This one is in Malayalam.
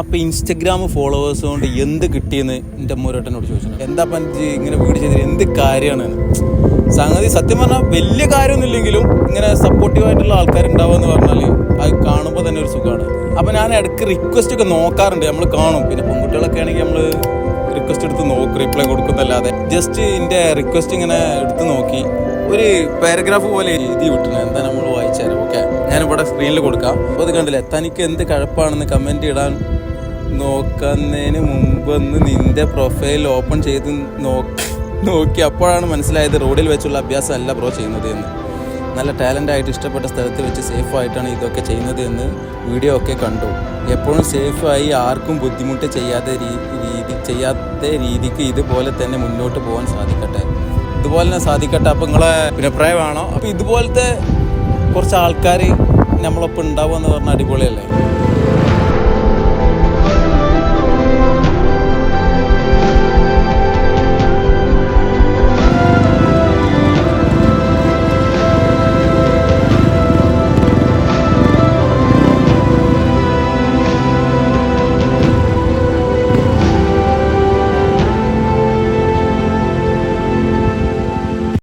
അപ്പോൾ ഇൻസ്റ്റഗ്രാം ഫോളോവേഴ്സ് കൊണ്ട് എന്ത് കിട്ടിയെന്ന് എന്റെ അമ്മൂരേട്ടനോട് ചോദിച്ചു എന്താ പഞ്ച് ഇങ്ങനെ വീട് ചെയ്തത്? എന്ത് കാര്യമാണ്? സംഗതി സത്യം പറഞ്ഞാൽ വലിയ കാര്യമൊന്നുമില്ലെങ്കിലും ഇങ്ങനെ സപ്പോർട്ടീവായിട്ടുള്ള ആൾക്കാർ ഉണ്ടാവുക പറഞ്ഞാൽ അത് കാണുമ്പോൾ തന്നെ ഒരു സുഖമാണ്. അപ്പോൾ ഞാൻ ഇടയ്ക്ക് റിക്വസ്റ്റ് ഒക്കെ നോക്കാറുണ്ട്. നമ്മൾ കാണും. പിന്നെ പെൺകുട്ടികളൊക്കെ ആണെങ്കിൽ നമ്മൾ റിക്വസ്റ്റ് എടുത്ത് നോക്ക് റിപ്ലൈ കൊടുക്കുന്നല്ലാതെ. ജസ്റ്റ് എന്റെ റിക്വസ്റ്റ് ഇങ്ങനെ എടുത്ത് നോക്കി. ഒരു പാരഗ്രാഫ് പോലെ എഴുതി വിട്ടണം എന്താ നമ്മൾ വായിച്ചാലും. ഓക്കെ ഞാനിവിടെ സ്ക്രീനിൽ കൊടുക്കാം. അപ്പോൾ അത് കണ്ടില്ലേ? തനിക്ക് എന്ത് കഴപ്പാണെന്ന് കമന്റ് ഇടാൻ നോക്കുന്നതിന് മുമ്പൊന്ന് നിന്റെ പ്രൊഫൈൽ ഓപ്പൺ ചെയ്ത് നോക്കി. അപ്പോഴാണ് മനസ്സിലായത് റോഡിൽ വെച്ചുള്ള അഭ്യാസം അല്ല ബ്രോ ചെയ്യുന്നത് എന്ന്. നല്ല ടാലന്റ് ആയിട്ട് ഇഷ്ടപ്പെട്ട സ്ഥലത്ത് വെച്ച് സേഫ് ആയിട്ടാണ് ഇതൊക്കെ ചെയ്യുന്നത് എന്ന് വീഡിയോ ഒക്കെ കണ്ടു. എപ്പോഴും സേഫായി ആർക്കും ബുദ്ധിമുട്ട് ചെയ്യാതെ രീതി ചെയ്യാത്ത രീതിക്ക് ഇതുപോലെ തന്നെ മുന്നോട്ട് പോകാൻ സാധിക്കട്ടെ. ഇതുപോലെ തന്നെ സാധിക്കട്ടെ. അപ്പം നിങ്ങളെ അഭിപ്രായമാണോ? അപ്പം ഇതുപോലത്തെ കുറച്ച് ആൾക്കാർ നമ്മളൊപ്പം ഉണ്ടാവുക എന്ന് പറഞ്ഞാൽ അടിപൊളിയല്ലേ?